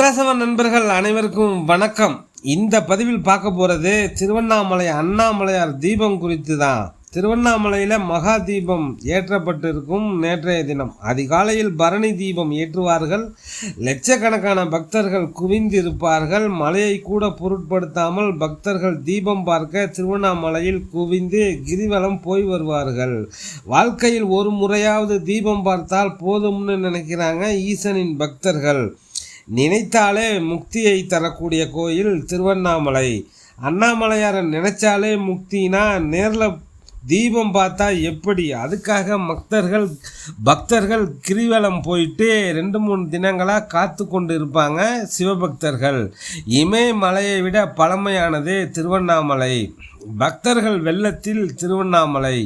மெட்ராசவன் நண்பர்கள் அனைவருக்கும் வணக்கம். இந்த பதிவில் பார்க்க போகிறது திருவண்ணாமலை அண்ணாமலையார் தீபம் குறித்து தான் திருவண்ணாமலையில் மகா தீபம் ஏற்றப்பட்டிருக்கும் நேற்றைய தினம். அதிகாலையில் பரணி தீபம் ஏற்றுவார்கள். லட்சக்கணக்கான பக்தர்கள் குவிந்திருப்பார்கள். மலையை கூட பொருட்படுத்தாமல் பக்தர்கள் தீபம் பார்க்க திருவண்ணாமலையில் குவிந்து கிரிவலம் போய் வருவார்கள். வாழ்க்கையில் ஒரு முறையாவது தீபம் பார்த்தால் போதும்னு நினைக்கிறாங்க ஈசனின் பக்தர்கள். நினைத்தாலே முக்தியை தரக்கூடிய கோயில் திருவண்ணாமலை. அண்ணாமலையாரை நினைச்சாலே முக்தினா நேரில் தீபம் பார்த்தா எப்படி? அதுக்காக பக்தர்கள் பக்தர்கள் கிரிவலம் போயிட்டு ரெண்டு மூணு தினங்களாக காத்து கொண்டு இருப்பாங்க சிவபக்தர்கள் இமயமலையை விட பழமையானது திருவண்ணாமலை. பக்தர்கள் வெள்ளத்தில் திருவண்ணாமலை.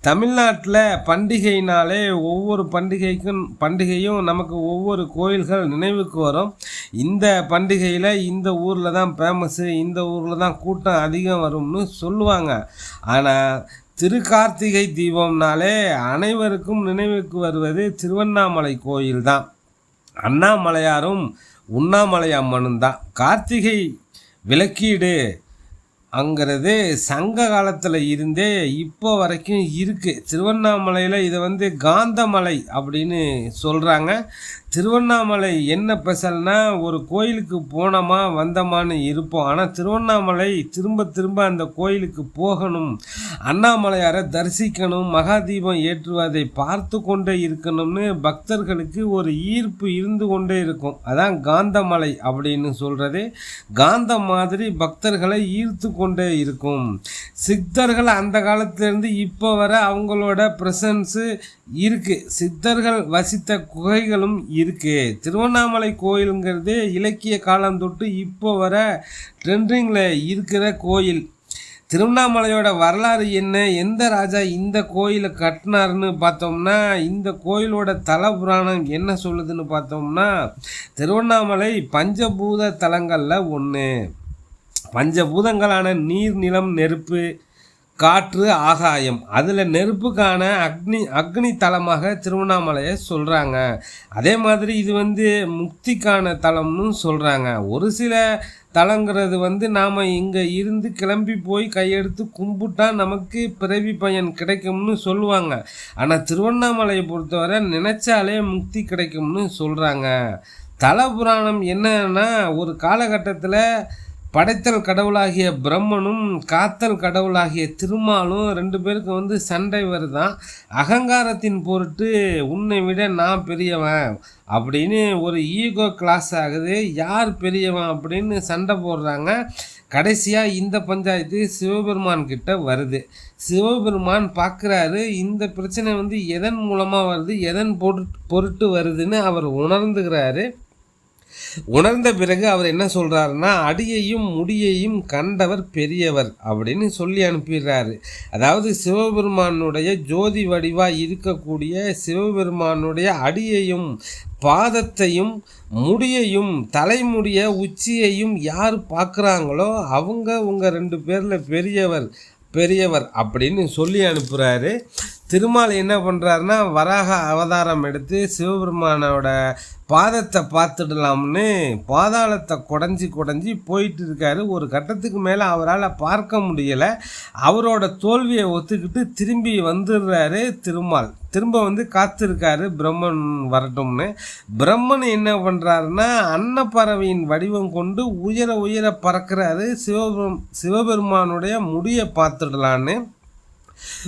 தமிழ்நாட்டில் பண்டிகைனாலே ஒவ்வொரு பண்டிகைக்கும் பண்டிகையும் நமக்கு ஒவ்வொரு கோயில்கள் நினைவுக்கு வரும். இந்த பண்டிகையில் இந்த ஊரில் தான் ஃபேமஸ்ஸு இந்த ஊரில் தான் கூட்டம் அதிகம் வரும்னு சொல்லுவாங்க. ஆனால் திருக்கார்த்திகை தீபம்னாலே அனைவருக்கும் நினைவுக்கு வருவது திருவண்ணாமலை கோயில் தான் அண்ணாமலையாரும் உண்ணாமலை அம்மனும் தான். கார்த்திகை விளக்கீடு அங்கிறது சங்க காலத்தில் இருந்தே இப்போ வரைக்கும் இருக்குது திருவண்ணாமலையில் இதை வந்து காந்தமலை அப்படின்னு சொல்கிறாங்க திருவண்ணாமலை என்ன ஸ்பெஷல்னா ஒரு கோயிலுக்கு போனோமா வந்தோமான்னு இருப்போம். ஆனால் திருவண்ணாமலை திரும்ப திரும்ப அந்த கோயிலுக்கு போகணும். அண்ணாமலையாரை தரிசிக்கணும் மகாதீபம் ஏற்றுவதை பார்த்து கொண்டே இருக்கணும்னு பக்தர்களுக்கு ஒரு ஈர்ப்பு இருந்து கொண்டே இருக்கும். அதான் காந்தமலை அப்படின்னு சொல்கிறது காந்தம் மாதிரி பக்தர்களை ஈர்த்து கொண்டே இருக்கும். சித்தர்கள் அந்த காலத்திலேருந்து இப்போ வர அவங்களோட ப்ரெசன்ஸு இருக்குது சித்தர்கள் வசித்த குகைகளும் இருக்குது திருவண்ணாமலை கோயிலுங்கிறது இலக்கிய காலம் தொட்டு இப்போ வர ட்ரெண்டிங்கில் இருக்கிற கோயில். திருவண்ணாமலையோட வரலாறு என்ன? எந்த ராஜா இந்த கோயிலை கட்டினார்னு பார்த்தோம்னா இந்த கோயிலோட தல புராணம் என்ன சொல்லுதுன்னு பார்த்தோம்னா திருவண்ணாமலை பஞ்சபூத தலங்களில் ஒன்று பஞ்சபூதங்களான நீர் நிலம் நெருப்பு காற்று ஆகாயம். அதில் நெருப்புக்கான அக்னி அக்னி தலமாக திருவண்ணாமலையை சொல்கிறாங்க அதே மாதிரி இது வந்து முக்திக்கான தலம்னு சொல்கிறாங்க ஒரு சில தலங்கிறது வந்து நாம் இங்கே இருந்து கிளம்பி போய் கையெடுத்து கும்பிட்டா நமக்கு பிறவி பயன் கிடைக்கும்னு சொல்லுவாங்க. ஆனால் திருவண்ணாமலையை பொறுத்தவரை நினச்சாலே முக்தி கிடைக்கும்னு சொல்கிறாங்க தல புராணம் என்னன்னா ஒரு காலகட்டத்தில் படைத்தல் கடவுளாகிய பிரம்மனும் காத்தல் கடவுளாகிய திருமாலும் ரெண்டு பேருக்கு வந்து சண்டை வருதான் அகங்காரத்தின் பொருட்டு உன்னை விட நான் பெரியவன் அப்படின்னு ஒரு ஈகோ கிளாஸ் ஆகுது. யார் பெரியவன் அப்படின்னு சண்டை போடுறாங்க. கடைசியாக இந்த பஞ்சாயத்து சிவபெருமான் கிட்ட வருது. சிவபெருமான் பார்க்குறாரு இந்த பிரச்சனை வந்து எதன் மூலமாக வருது? எதன் பொருட்டு பொருட்டு வருதுன்னு அவர் உணர்ந்துக்கிறாரு. உணர்ந்த பிறகு அவர் என்ன சொல்கிறாருன்னா அடியையும் முடியையும் கண்டவர் பெரியவர் அப்படின்னு சொல்லி அனுப்பிடுறாரு. அதாவது சிவபெருமானுடைய ஜோதி வடிவாக இருக்கக்கூடிய சிவபெருமானுடைய அடியையும் பாதத்தையும் முடியையும் தலைமுடிய உச்சியையும் யார் பார்க்குறாங்களோ அவங்க உங்கள் ரெண்டு பேரில் பெரியவர் பெரியவர் அப்படின்னு சொல்லி அனுப்புகிறாரு திருமால் என்ன பண்ணுறாருன்னா வராக அவதாரம் எடுத்து சிவபெருமானோட பாதத்தை பார்த்துடலாம்னு பாதாளத்தை குடஞ்சி குடஞ்சி போயிட்டு இருக்காரு. ஒரு கட்டத்துக்கு மேலே அவரால் பார்க்க முடியலை. அவரோட தோல்வியை ஒத்துக்கிட்டு திரும்பி வந்துடுறாரு திருமால். திரும்ப வந்து காத்திருக்காரு பிரம்மன் வரட்டும்னு. பிரம்மன் என்ன பண்ணுறாருன்னா அன்னப்பறவையின் வடிவம் கொண்டு உயர உயர பறக்கிறாரு. சிவபெரும் சிவபெருமானுடைய முடியை பார்த்துடலான்னு.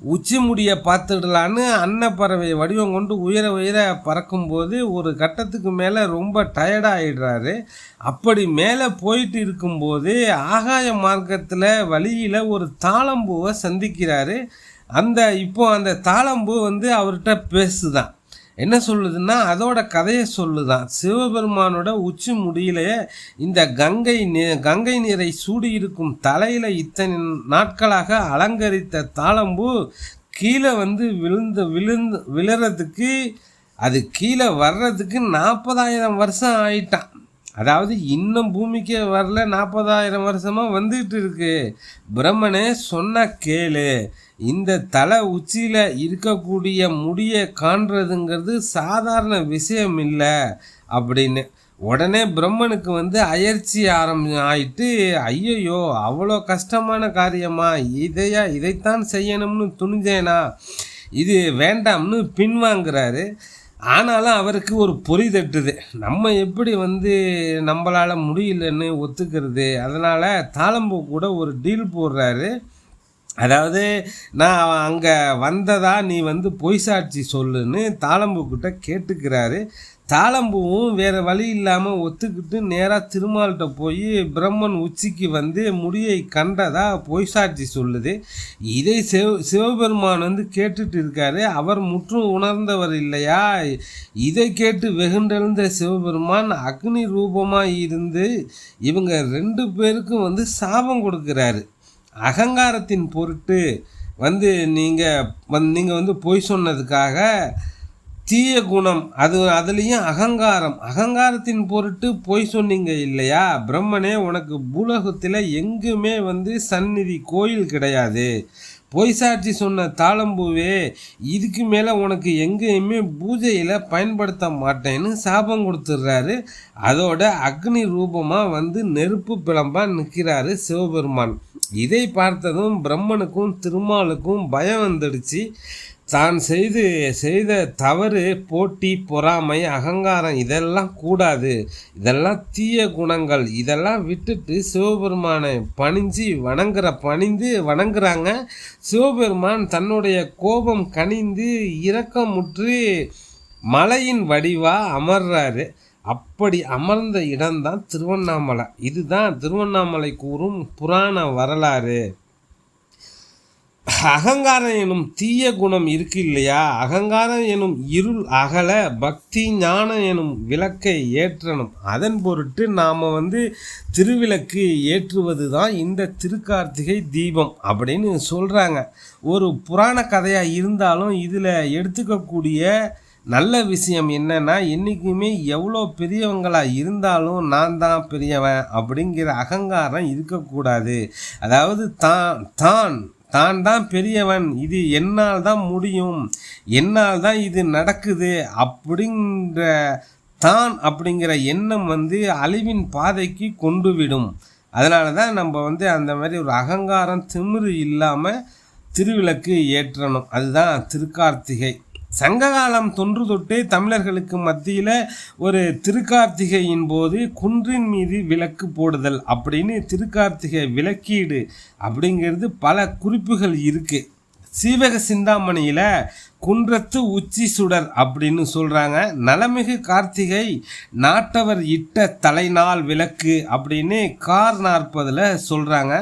உச்சி முடியை பார்த்துடலான்னு அன்னப்பறவை வடிவம் கொண்டு உயர உயர பறக்கும்போது ஒரு கட்டத்துக்கு மேலே ரொம்ப டயர்டாகிடுறாரு அப்படி மேலே போயிட்டு இருக்கும்போது ஆகாய மார்க்கத்தில் வழியில் ஒரு தாளம்பூவை சந்திக்கிறாரு. அந்த இப்போ அந்த தாளம்பூ வந்து அவர்கிட்ட பேசுதான். என்ன சொல்லுதுன்னா அதோட கதையை சொல்லுதான். சிவபெருமானோட உச்சி முடியிலேயே இந்த கங்கை நீ கங்கை நீரை சூடி இருக்கும் தலையில் இத்தனை நாட்களாக அலங்கரித்த தாளம்பூ கீழே வந்து விழுந்து விழுந்து விழுறதுக்கு அது கீழே வர்றதுக்கு நாற்பதாயிரம் வருஷம் ஆயிட்டான். அதாவது இன்னும் பூமிக்கே வரல நாற்பதாயிரம் வருஷமாக வந்துகிட்டு இருக்கு. பிரம்மனே சொன்ன கேளு. இந்த தலை உச்சியில் இருக்கக்கூடிய முடியை காண்றதுங்கிறது சாதாரண விஷயம் இல்லை அப்படின்னு. உடனே பிரம்மனுக்கு வந்து அயற்சி ஆரம்பி ஆயிட்டு ஐயையோ அவ்வளோ கஷ்டமான காரியமா? இதையா இதைத்தான் செய்யணும்னு துணிஞ்சேனா? இது வேண்டாம்னு பின்வாங்குறாரு. ஆனாலும் அவருக்கு ஒரு பொறி தட்டுது. நம்ம எப்படி வந்து நம்மளால் முடியலன்னு ஒத்துக்கிறது அதனால் தாளம்பூ கூட ஒரு டீல் போடுறாரு. அதாவது நான் அங்கே வந்ததா நீ வந்து பொய் சாட்சி சொல்லுன்னு தாளம்பூக்கிட்ட கேட்டுக்கிறாரு. தாளம்பூவும் வேறு வழி இல்லாமல் ஒத்துக்கிட்டு நேராக திருமால்கிட்ட போய் பிரம்மன் உச்சிக்கு வந்து முடியை கண்டதா பொய் சாட்சி சொல்லுது. இதை சிவ சிவபெருமான் வந்து கேட்டுட்டு இருக்காரு. அவர் முற்றும் உணர்ந்தவர் இல்லையா? இதை கேட்டு வெகுண்டெழுந்த சிவபெருமான் அக்னி ரூபமாக இருந்து இவங்க ரெண்டு பேருக்கும் வந்து சாபம் கொடுக்குறாரு. அகங்காரத்தின் பொருட்டு வந்து நீங்கள் வந் நீங்கள் வந்து பொய் சொன்னதுக்காக தீய குணம். அது அதுலேயும் அகங்காரம். அகங்காரத்தின் பொருட்டு பொய் சொன்னீங்க இல்லையா? பிரம்மனே உனக்கு பூலகத்தில் எங்குமே வந்து சந்நிதி கோயில் கிடையாது. பொய் சாட்சி சொன்ன தாளம்பூவே இதுக்கு மேலே உனக்கு எங்கேயுமே பூஜையில் பயன்படுத்த மாட்டேன்னு சாபம் கொடுத்துட்றாரு அதோட அக்னி ரூபமாக வந்து நெருப்பு பிளம்பாக நிற்கிறாரு சிவபெருமான். இதை பார்த்ததும் பிரம்மனுக்கும் திருமாலுக்கும் பயம் வந்துடுச்சு. தான் செய்து செய்த தவறு போட்டி பொறாமை அகங்காரம் இதெல்லாம் கூடாது. இதெல்லாம் தீய குணங்கள். இதெல்லாம் விட்டுட்டு சிவபெருமானை பணிஞ்சு வணங்குற பணிந்து வணங்குறாங்க. சிவபெருமான் தன்னுடைய கோபம் கனிந்து இரக்கமுற்று மலையின் வடிவா அமர்றாரு. அப்படி அமர்ந்த இடம்தான் திருவண்ணாமலை. இதுதான் திருவண்ணாமலை கூறும் புராண வரலாறு. அகங்காரம் எனும் தீய குணம் இருக்கு இல்லையா? அகங்காரம் எனும் இருள் அகல பக்தி ஞானம் எனும் விளக்கை ஏற்றணும். அதன் பொருட்டு நாம் வந்து திருவிளக்கு ஏற்றுவது தான் இந்த திருக்கார்த்திகை தீபம் அப்படின்னு சொல்கிறாங்க ஒரு புராண கதையாக இருந்தாலும் இதில் எடுத்துக்கக்கூடிய நல்ல விஷயம் என்னன்னா என்றைக்குமே எவ்வளோ பெரியவங்களாக இருந்தாலும் நான் தான் பெரியவன் அப்படிங்கிற அகங்காரம் இருக்கக்கூடாது. அதாவது தான் தான் தான் தான் பெரியவன். இது என்னால் தான் முடியும். என்னால் தான் இது நடக்குது அப்படிங்கிற தான் அப்படிங்கிற எண்ணம் வந்து அழிவின் பாதைக்கு கொண்டு விடும் அதனால தான் நம்ம வந்து அந்த மாதிரி ஒரு அகங்காரம் திமிரு இல்லாமல் திருவிளக்கு ஏற்றணும். அதுதான் திருக்கார்த்திகை. சங்ககாலம் தொன்று தொட்டு தமிழர்களுக்கு மத்தியில் ஒரு திருக்கார்த்திகையின் போது குன்றின் மீது விளக்கு போடுதல் அப்படின்னு திருக்கார்த்திகை விளக்கீடு அப்படிங்கிறது பல குறிப்புகள் இருக்குது சீவக சிந்தாமணியில் குன்றத்து உச்சி சுடர் அப்படின்னு சொல்கிறாங்க நலமிகு கார்த்திகை நாட்டவர் இட்ட தலைநாள் விளக்கு அப்படின்னு கார் நாற்பதில் சொல்கிறாங்க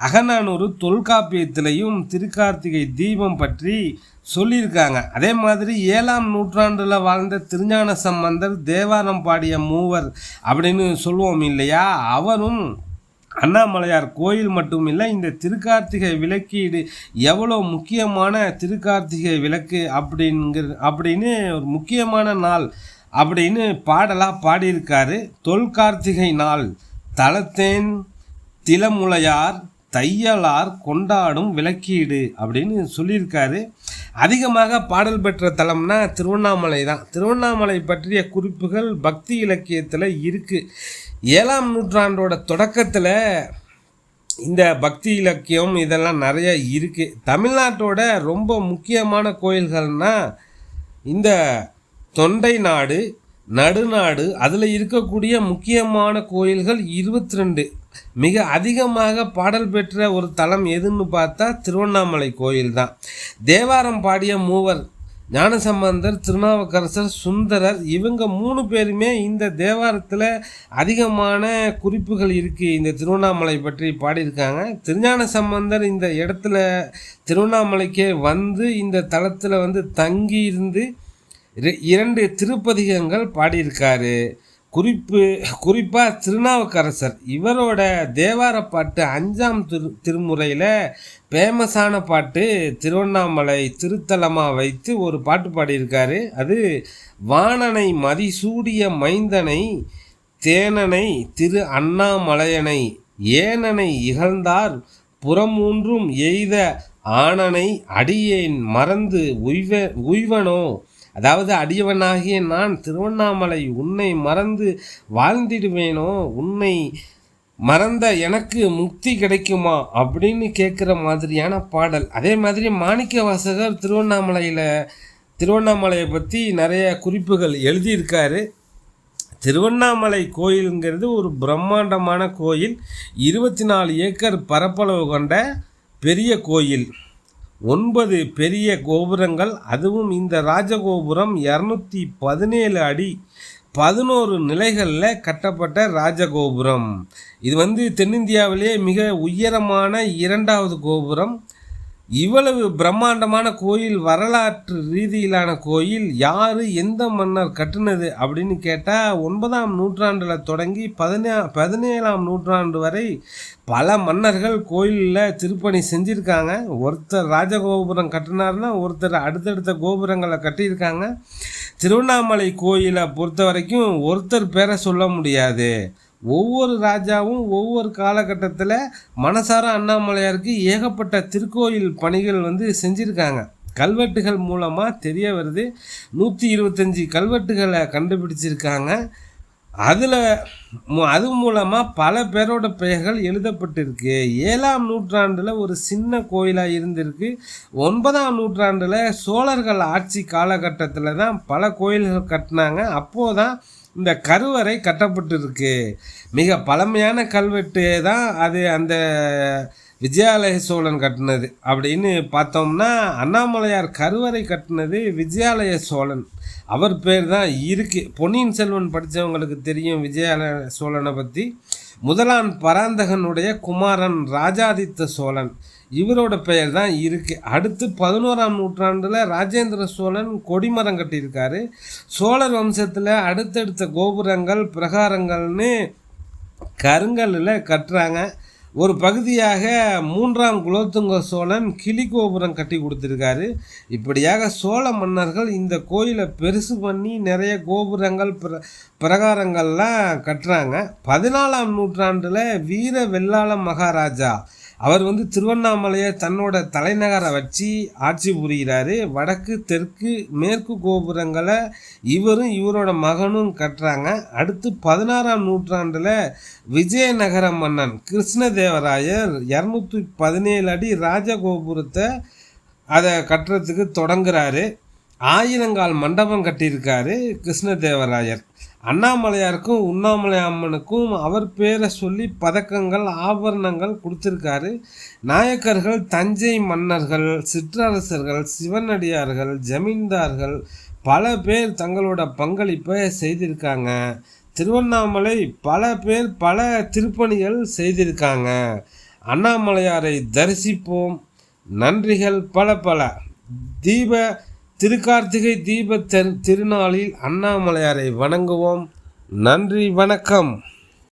அகநானூறு தொல்காப்பியத்திலையும் திருக்கார்த்திகை தீபம் பற்றி சொல்லியிருக்காங்க. அதே மாதிரி ஏழாம் நூற்றாண்டில் வாழ்ந்த திருஞான சம்பந்தர் தேவாரம் பாடிய மூவர் அப்படின்னு சொல்லுவோம் இல்லையா? அவரும் அண்ணாமலையார் கோயில் மட்டும் இல்லை இந்த திருக்கார்த்திகை விளக்கீடு எவ்வளோ முக்கியமான திருக்கார்த்திகை விளக்கு அப்படிங்கிற அப்படின்னு ஒரு முக்கியமான நாள் அப்படின்னு பாடலாக பாடியிருக்காரு. தொல்கார்த்திகை நாள் தலத்தேன் திலமுலையார் தையலார் கொண்டாடும் விளக்கீடு அப்படின்னு சொல்லியிருக்காரு. அதிகமாக பாடல் பெற்ற தலம்னா திருவண்ணாமலை தான். திருவண்ணாமலை பற்றிய குறிப்புகள் பக்தி இலக்கியத்தில் இருக்குது ஏழாம் நூற்றாண்டோட தொடக்கத்தில் இந்த பக்தி இலக்கியம் இதெல்லாம் நிறைய இருக்குது தமிழ்நாட்டோட ரொம்ப முக்கியமான கோயில்கள்னால் இந்த தொண்டை நாடு நடுநாடு அதில் இருக்கக்கூடிய முக்கியமான கோயில்கள் இருபத்தி ரெண்டு. மிக அதிகமாக பாடல் பெற்ற ஒரு தலம் எதுன்னு பார்த்தா திருவண்ணாமலை கோயில் தான் தேவாரம் பாடிய மூவர் ஞானசம்பந்தர் திருநாவுக்கரசர் சுந்தரர் இவங்க மூணு பேருமே இந்த தேவாரத்தில் அதிகமான குறிப்புகள் இருக்குது இந்த திருவண்ணாமலை பற்றி பாடியிருக்காங்க. திருஞான சம்பந்தர் இந்த இடத்துல திருவண்ணாமலைக்கே வந்து இந்த தளத்தில் வந்து தங்கி இருந்து இரண்டு திருப்பதிகங்கள் பாடியிருக்காரு. குறிப்பு குறிப்பாக திருநாவுக்கரசர். இவரோட தேவார பாட்டு அஞ்சாம் திரு திருமுறையில் ஃபேமஸான பாட்டு திருவண்ணாமலை திருத்தலமாக வைத்து ஒரு பாட்டு பாடியிருக்காரு. அது வானனை மதிசூடிய மைந்தனை தேனனை திரு அண்ணாமலையனை ஏனனை இகழ்ந்தார் புறமூன்றும் எய்த ஆனனை அடியேன் மறந்து உய்வ உய்வனோ அதாவது அடியவனாகிய நான் திருவண்ணாமலை உன்னை மறந்து வாழ்ந்திடுவேனோ? உன்னை மறந்த எனக்கு முக்தி கிடைக்குமா? அப்படின்னு கேட்குற மாதிரியான பாடல். அதே மாதிரி மாணிக்க வாசகர் திருவண்ணாமலையில் திருவண்ணாமலையை பற்றி நிறைய குறிப்புகள் எழுதியிருக்காரு. திருவண்ணாமலை கோயிலுங்கிறது ஒரு பிரம்மாண்டமான கோயில். இருபத்தி நாலு ஏக்கர் பரப்பளவு கொண்ட பெரிய கோயில். ஒன்பது பெரிய கோபுரங்கள் அதுவும் இந்த ராஜகோபுரம் இரநூத்தி பதினேழு அடி பதினோரு நிலைகளில் கட்டப்பட்ட ராஜகோபுரம். இது வந்து தென்னிந்தியாவிலேயே மிக உயரமான இரண்டாவது கோபுரம். இவ்வளவு பிரம்மாண்டமான கோயில் வரலாற்று ரீதியிலான கோயில் யார் எந்த மன்னர் கட்டினது அப்படின்னு கேட்டால் ஒன்பதாம் நூற்றாண்டில் தொடங்கி பதினே பதினேழாம் நூற்றாண்டு வரை பல மன்னர்கள் கோயிலில் திருப்பணி செஞ்சுருக்காங்க. ஒருத்தர் ராஜகோபுரம் கட்டினார்னா ஒருத்தர் அடுத்தடுத்த கோபுரங்களை கட்டியிருக்காங்க. திருவண்ணாமலை கோயிலை பொறுத்த வரைக்கும் ஒருத்தர் பேரை சொல்ல முடியாது. ஒவ்வொரு ராஜாவும் ஒவ்வொரு காலகட்டத்தில் மனசார அண்ணாமலையாருக்கு ஏகப்பட்ட திருக்கோயில் பணிகள் வந்து செஞ்சுருக்காங்க. கல்வெட்டுகள் மூலமாக தெரிய வருது. நூற்றி இருபத்தஞ்சி கல்வெட்டுகளை கண்டுபிடிச்சிருக்காங்க. அதில் அது மூலமாக பல பேரோட பெயர்கள் எழுதப்பட்டிருக்கு. ஏழாம் நூற்றாண்டில் ஒரு சின்ன கோயிலாக இருந்திருக்கு. ஒன்பதாம் நூற்றாண்டில் சோழர்கள் ஆட்சி காலகட்டத்தில் தான் பல கோயில்கள் கட்டினாங்க. அப்போது தான் இந்த கருவறை கட்டப்பட்டிருக்கு. மிக பழமையான கல்வெட்டு தான் அது அந்த விஜயாலய சோழன் கட்டினது. அப்படின்னு பார்த்தோம்னா அண்ணாமலையார் கருவறை கட்டினது விஜயாலய சோழன். அவர் பேர் தான் இருக்குது பொன்னியின் செல்வன் படித்தவங்களுக்கு தெரியும் விஜயாலய சோழனை பற்றி முதலான் பராந்தகனுடைய குமாரன் ராஜாதித்த சோழன். இவரோட பெயர் தான் இருக்குது அடுத்து பதினோராம் நூற்றாண்டில் ராஜேந்திர சோழன் கொடிமரம் கட்டியிருக்காரு. சோழர் வம்சத்தில் அடுத்தடுத்த கோபுரங்கள் பிரகாரங்கள்னு கருங்கல்லில் கட்டுறாங்க. ஒரு பகுதியாக மூன்றாம் குலோத்துங்க சோழன் கிளி கோபுரம் கட்டி கொடுத்துருக்காரு. இப்படியாக சோழ மன்னர்கள் இந்த கோயிலை பெருசு பண்ணி நிறைய கோபுரங்கள் பிர பிரகாரங்கள்லாம் கட்டுறாங்க. பதினாலாம் நூற்றாண்டில் வீர வெள்ளாள மகாராஜா அவர் வந்து திருவண்ணாமலையை தன்னோட தலைநகரை வச்சு ஆட்சி புரிகிறாரு. வடக்கு தெற்கு மேற்கு கோபுரங்களை இவரும் இவரோட மகனும் கட்டுறாங்க. அடுத்து பதினாறாம் நூற்றாண்டில் விஜயநகர மன்னன் கிருஷ்ணதேவராயர் இரநூத்தி பதினேழு அடி ராஜகோபுரத்தை அதை கட்டுறதுக்கு தொடங்குறாரு. ஆயிரங்கால் மண்டபம் கட்டியிருக்காரு கிருஷ்ணதேவராயர். அண்ணாமலையாருக்கும் உண்ணாமலை அம்மனுக்கும் அவர் பேரை சொல்லி பதக்கங்கள் ஆபரணங்கள் கொடுத்துருக்காரு. நாயக்கர்கள் தஞ்சை மன்னர்கள் சிற்றரசர்கள் சிவனடியார்கள் ஜமீன்தார்கள் பல பேர் தங்களோட பங்களிப்பை செய்திருக்காங்க. திருவண்ணாமலை பல பேர் பல திருப்பணிகள் செய்திருக்காங்க. அண்ணாமலையாரை தரிசிப்போம். நன்றிகள் பல பல. தீப திருக்கார்த்திகை தீப திருநாளில் அண்ணாமலையாரை வணங்குவோம். நன்றி வணக்கம்.